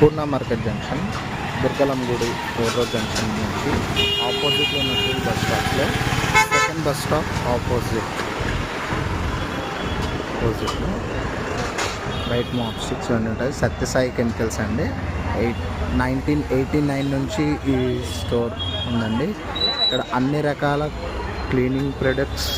పూర్ణ market junction Durgalam గుడి road junction నుంచి ఆపోజిట్లో ఉన్నటువంటి బస్ స్టాప్లో సెకండ్ బస్ స్టాప్ ఆపోజిట్. ఆపోజిట్లో రైట్ మాప్ సిక్స్ హండ్రెడ్ ఉంటుంది సత్యసాయి కెమికల్స్ అండి. ఎయిట్ నైన్టీన్ ఎయిటీ నైన్ నుంచి ఈ స్టోర్ ఉందండి. ఇక్కడ అన్ని రకాల cleaning products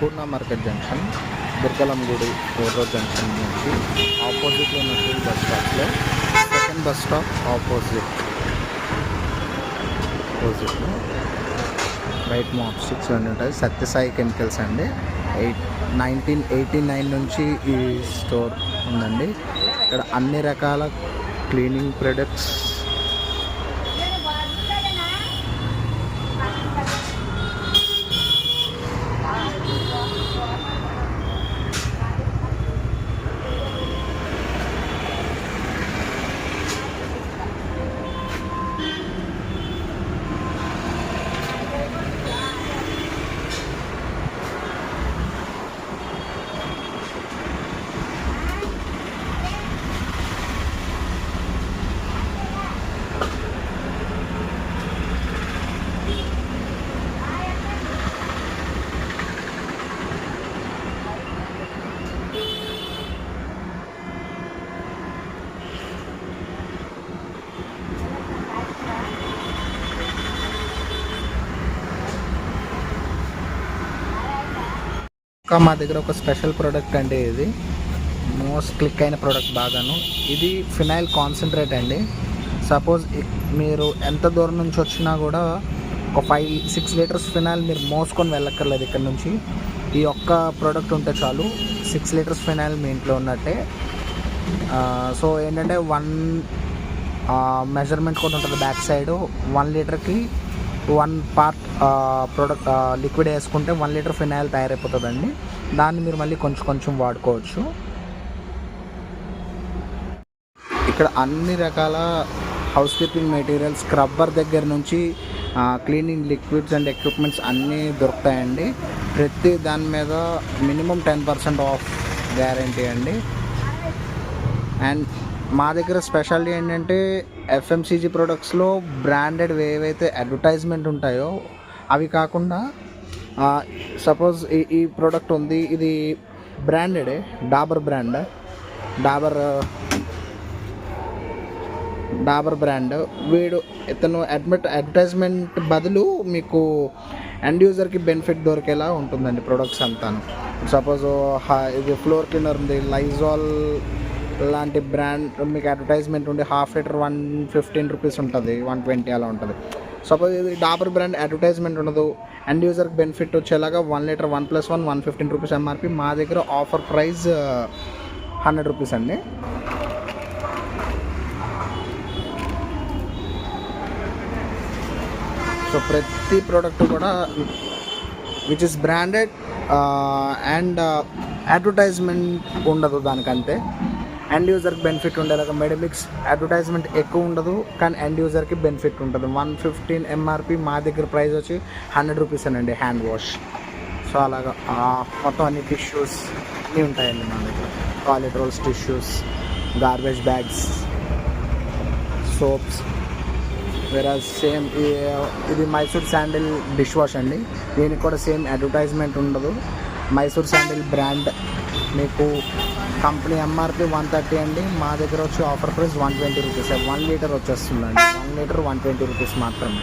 Purna market junction Durgalam గుడి రోడ్ జంక్షన్ నుంచి ఆపోజిట్లో ఉన్నటువంటి బస్ స్టాప్లో సెకండ్ బస్ స్టాప్ ఆపోజిట్. ఆపోజిట్లో రైట్ మాప్ స్టిక్స్ అన్నీ ఉంటుంది. సత్యసాయి కెమికల్స్ అండి. ఎయిట్ నైన్టీన్ ఎయిటీ నైన్ నుంచి ఈ స్టోర్ ఉందండి. ఇక్కడ అన్ని రకాల క్లీనింగ్ ప్రొడక్ట్స్ ఇంకా మా దగ్గర ఒక స్పెషల్ ప్రోడక్ట్ అండి ఇది. మోస్ట్ క్లిక్ అయిన ప్రోడక్ట్ బాగాను. ఇది ఫినాయిల్ కాన్సన్ట్రేట్ అండి. సపోజ్ మీరు ఎంత దూరం నుంచి వచ్చినా కూడా ఒక ఫైవ్ సిక్స్ లీటర్స్ ఫినాయిల్ మీరు మోసుకొని వెళ్ళక్కర్లేదు ఇక్కడ నుంచి. ఈ ఒక్క ప్రోడక్ట్ ఉంటే చాలు. సిక్స్ లీటర్స్ ఫినాయిల్ మీ ఇంట్లో ఉన్నట్టే. సో ఏంటంటే వన్ మెజర్మెంట్ కూడా ఉంటుంది బ్యాక్ సైడ్. వన్ లీటర్కి వన్ పార్ట్ ప్రోడక్ట్ లిక్విడ్ వేసుకుంటే వన్ లీటర్ ఫినాయిల్ తయారైపోతుందండి. దాన్ని మీరు మళ్ళీ కొంచెం కొంచెం వాడుకోవచ్చు. ఇక్కడ అన్ని రకాల హౌస్ కీపింగ్ మెటీరియల్స్ స్క్రబ్బర్ దగ్గర నుంచి క్లీనింగ్ లిక్విడ్స్ అండ్ ఎక్విప్మెంట్స్ అన్నీ దొరుకుతాయండి. ప్రతి దాని మీద minimum ten percent off guarantee అండి. అండ్ మా దగ్గర స్పెషాలిటీ ఏంటంటే ఎఫ్ఎంసీజీ ప్రొడక్ట్స్లో బ్రాండెడ్ ఏవైతే అడ్వర్టైజ్మెంట్ ఉంటాయో అవి కాకుండా సపోజ్ ఈ ఈ ప్రోడక్ట్ ఉంది ఇది బ్రాండెడే డాబర్ బ్రాండ్ డాబర్ డాబర్ బ్రాండ్. వీడు ఇతను అడ్మిట్ అడ్వర్టైజ్మెంట్ బదులు మీకు ఎండ్ యూజర్కి బెనిఫిట్ దొరికేలా ఉంటుందండి ప్రొడక్ట్స్ అంతాను. సపోజ్ ఇది ఫ్లోర్ క్లీనర్ ఉంది లైజాల్ లాంటి బ్రాండ్ మీకు అడ్వర్టైజ్మెంట్ ఉండి half litre one fifteen rupees ఉంటుంది వన్ ట్వంటీ అలా ఉంటుంది. సపోజ్ ఇది డాబర్ బ్రాండ్ అడ్వర్టైజ్మెంట్ ఉండదు అండ్ యూజర్కి బెనిఫిట్ వచ్చేలాగా one litre one plus one one fifteen rupees MRP మా దగ్గర ఆఫర్ ప్రైస్ హండ్రెడ్ రూపీస్ అండి. సో ప్రతి ప్రోడక్ట్ కూడా which is branded and advertisement ఉండదు దానికంతే ఎండ్ యూజర్కి బెనిఫిట్ ఉండేలాగా మెడిమిక్స్ అడ్వర్టైజ్మెంట్ ఎక్కువ ఉండదు కానీ ఎండ్ యూజర్కి బెనిఫిట్ ఉంటుంది. One fifteen M R P మా దగ్గర ప్రైస్ వచ్చి హండ్రెడ్ రూపీస్ అండి హ్యాండ్ వాష్ సో అలాగా. మొత్తం అన్ని టిష్యూస్ అన్నీ ఉంటాయండి మా దగ్గర. Toilet rolls tissues garbage bags soaps వేరే సేమ్ ఇది మైసూర్ శాండిల్ డిష్ వాష్ అండి. దీనికి కూడా సేమ్ అడ్వర్టైజ్మెంట్ ఉండదు. మైసూర్ శాండిల్ బ్రాండ్ మీకు కంపెనీ ఎంఆర్పి వన్ థర్టీ అండి. మా దగ్గర వచ్చి offer price one twenty rupees one litre వచ్చేస్తుందండి. One litre one twenty rupees మాత్రమే.